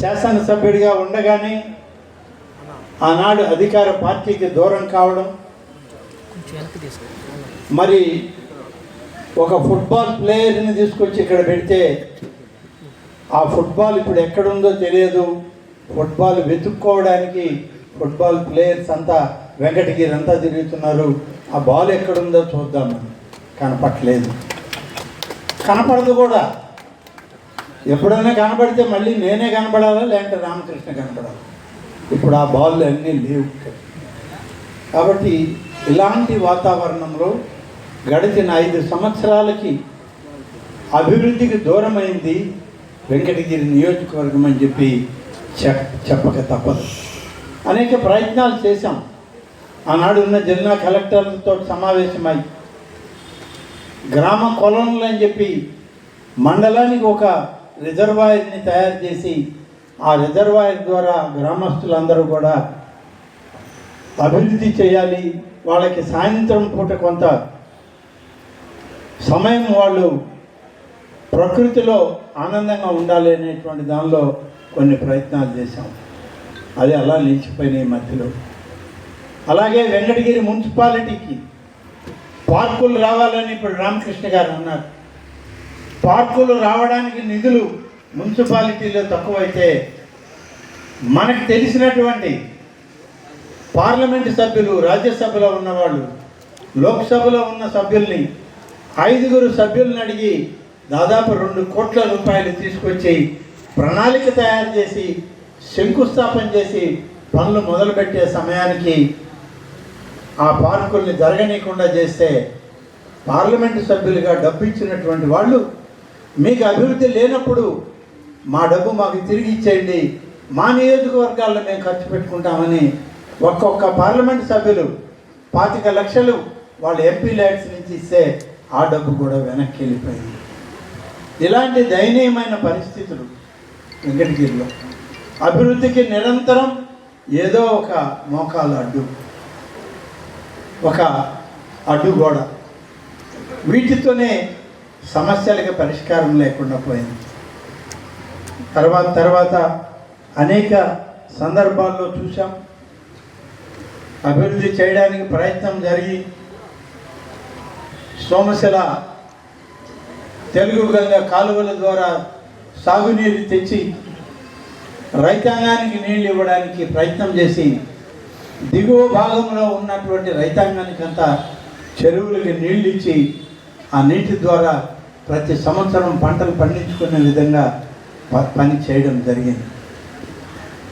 శాసనసభ్యుడిగా ఉండగానే ఆనాడు అధికార పార్టీకి దూరం కావడం మరి ఒక ఫుట్బాల్ ప్లేయర్ని తీసుకొచ్చి ఇక్కడ పెడితే ఆ ఫుట్బాల్ ఇప్పుడు ఎక్కడుందో తెలియదు. ఫుట్బాల్ వెతుక్కోవడానికి ఫుట్బాల్ ప్లేయర్స్ అంతా వెంకటగిరి అంతా తిరుగుతున్నారు. ఆ బాల్ ఎక్కడుందో చూద్దామని కనపట్లేదు. కనపడదు కూడా. ఎప్పుడైనా కనపడితే మళ్ళీ నేనే కనబడాలా లేదంటే రామకృష్ణ కనపడాలి? ఇప్పుడు ఆ బాల్ అన్నీ లేవు. కాబట్టి ఇలాంటి వాతావరణంలో గడిచిన ఐదు సంవత్సరాలకి అభివృద్ధికి దూరమైంది వెంకటగిరి నియోజకవర్గం అని చెప్పి చెప్ చెప్పక తప్పదు. అనేక ప్రయత్నాలు చేశాం. ఆనాడు ఉన్న జిల్లా కలెక్టర్లతో సమావేశమై గ్రామ కొలనులు అని చెప్పి మండలానికి ఒక రిజర్వాయర్ని తయారు చేసి ఆ రిజర్వాయర్ ద్వారా గ్రామస్తులందరూ కూడా అభివృద్ధి చేయాలి. వాళ్ళకి సాయంత్రం పూట కొంత సమయం వాళ్ళు ప్రకృతిలో ఆనందంగా ఉండాలి అనేటువంటి దానిలో కొన్ని ప్రయత్నాలు చేశాం. అది అలా నిలిచిపోయినాయి మధ్యలో. అలాగే వెంకటగిరి మున్సిపాలిటీకి పార్కులు రావాలని ఇప్పుడు రామకృష్ణ గారు అన్నారు. పార్కులు రావడానికి నిధులు మున్సిపాలిటీలో తక్కువైతే మనకు తెలిసినటువంటి పార్లమెంట్ సభ్యులు రాజ్యసభలో ఉన్నవాళ్ళు లోక్సభలో ఉన్న సభ్యుల్ని ఐదుగురు సభ్యులను అడిగి దాదాపు రెండు కోట్ల రూపాయలు తీసుకొచ్చి ప్రణాళిక తయారు చేసి శంకుస్థాపన చేసి పనులు మొదలుపెట్టే సమయానికి ఆ పార్కుల్ని జరగనీయకుండా చేస్తే పార్లమెంటు సభ్యులుగా డబ్బు ఇచ్చినటువంటి వాళ్ళు మీకు అభివృద్ధి లేనప్పుడు మా డబ్బు మాకు తిరిగి ఇచ్చేయండి. మా నియోజకవర్గాల్లో మేము ఖర్చు పెట్టుకుంటామని ఒక్కొక్క పార్లమెంట్ సభ్యులు పాతిక లక్షలు వాళ్ళ ఎంపీ ల్యాడ్స్ నుంచి ఇస్తే ఆ డబ్బు కూడా వెనక్కి వెళ్ళిపోయింది. ఇలాంటి దయనీయమైన పరిస్థితులు వెంకటగిరిలో. అభివృద్ధికి నిరంతరం ఏదో ఒక మోకాలు అడ్డు ఒక అడ్డుగోడ. వీటితోనే సమస్యలకి పరిష్కారం లేకుండా పోయింది. తర్వాత తర్వాత అనేక సందర్భాల్లో చూసాం అభివృద్ధి చేయడానికి ప్రయత్నం జరిగి సోమశిల తెలుగు గంగ కాలువల ద్వారా సాగునీరు తెచ్చి రైతాంగానికి నీళ్ళు ఇవ్వడానికి ప్రయత్నం చేసి దిగువ భాగంలో ఉన్నటువంటి రైతాంగానికంతా చెరువులకి నీళ్ళు ఇచ్చి ఆ నీటి ద్వారా ప్రతి సంవత్సరం పంటలు పండించుకునే విధంగా పని చేయడం జరిగింది.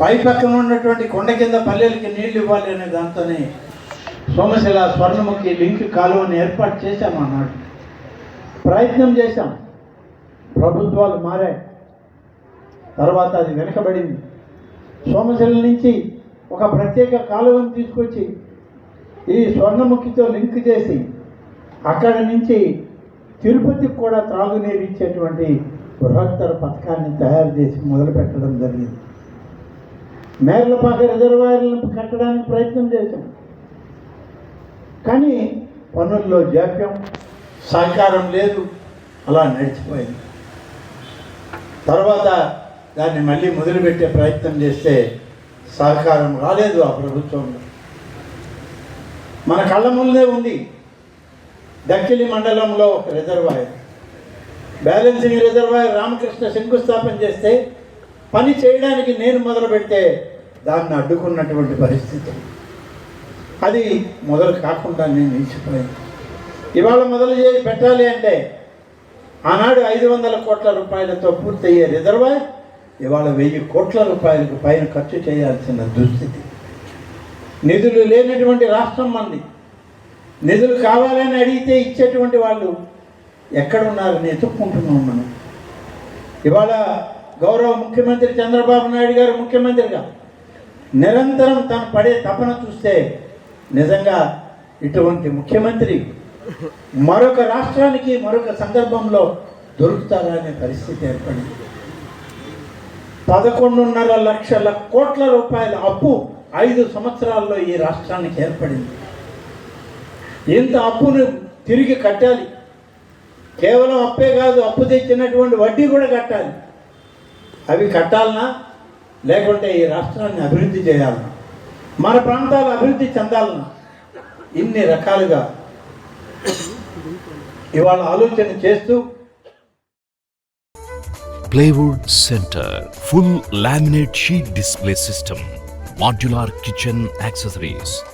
పై పక్కన ఉన్నటువంటి కొండ కింద పల్లెలకి నీళ్ళు ఇవ్వాలి అనే దాంతోనే సోమశిల స్వర్ణముఖి లింక్ కాలువని ఏర్పాటు చేశాం అన్నాడు. ప్రయత్నం చేశాం. ప్రభుత్వాలు మారాయి. తర్వాత అది వెనకబడింది. సోమశిల నుంచి ఒక ప్రత్యేక కాలువను తీసుకొచ్చి ఈ స్వర్ణముఖితో లింక్ చేసి అక్కడ నుంచి తిరుపతికి కూడా త్రాగునీరు ఇచ్చేటువంటి బృహత్తర పథకాన్ని తయారు చేసి మొదలుపెట్టడం జరిగింది. మేర్లపాక రిజర్వాయర్లను కట్టడానికి ప్రయత్నం చేశాం. కానీ పనుల్లో జాప్యం సహకారం లేదు అలా నడిచిపోయింది. తర్వాత దాన్ని మళ్ళీ మొదలుపెట్టే ప్రయత్నం చేస్తే సహకారం రాలేదు ఆ ప్రభుత్వంలో. మన కళ్ళ ముందే ఉంది. దక్కిలి మండలంలో ఒక రిజర్వాయర్. బ్యాలెన్సింగ్ రిజర్వాయర్ రామకృష్ణ శంకుస్థాపన చేస్తే పని చేయడానికి నేను మొదలు పెడితే దాన్ని అడ్డుకున్నటువంటి పరిస్థితి. అది మొదలు కాకుండా నేను నిలిచిపోయాను. ఇవాళ మొదలు చేసి పెట్టాలి అంటే ఆనాడు ఐదు వందల కోట్ల రూపాయలతో పూర్తయ్యే రిజర్వాయర్ ఇవాళ వెయ్యి కోట్ల రూపాయలకు పైన ఖర్చు చేయాల్సిన దుస్థితి. నిధులు లేనటువంటి రాష్ట్రం మంది. నిధులు కావాలని అడిగితే ఇచ్చేటువంటి వాళ్ళు ఎక్కడ ఉన్నారో నేను ఎత్తుక్కుంటున్నాం మనం. ఇవాళ గౌరవ ముఖ్యమంత్రి చంద్రబాబు నాయుడు గారు ముఖ్యమంత్రిగా నిరంతరం తను పడే తపన చూస్తే నిజంగా ఇటువంటి ముఖ్యమంత్రి మరొక రాష్ట్రానికి మరొక సందర్భంలో దొరుకుతారా అనే పరిస్థితి ఏర్పడింది. పదకొండున్నర లక్షల కోట్ల రూపాయల అప్పు ఐదు సంవత్సరాల్లో ఈ రాష్ట్రానికి ఏర్పడింది. ఇంత అప్పును తిరిగి కట్టాలి? కేవలం అప్పే కాదు అప్పు తెచ్చినటువంటి వడ్డీ కూడా కట్టాలి. అవి కట్టాలనా? లేకుంటే ఈ రాష్ట్రాన్ని అభివృద్ధి చేయాలన్నా మన ప్రాంతాలు అభివృద్ధి చెందాలన్నా ఇన్ని రకాలుగా ఇవాళ ఆలోచన చేస్తూ plywood centre full laminate sheet display system modular kitchen accessories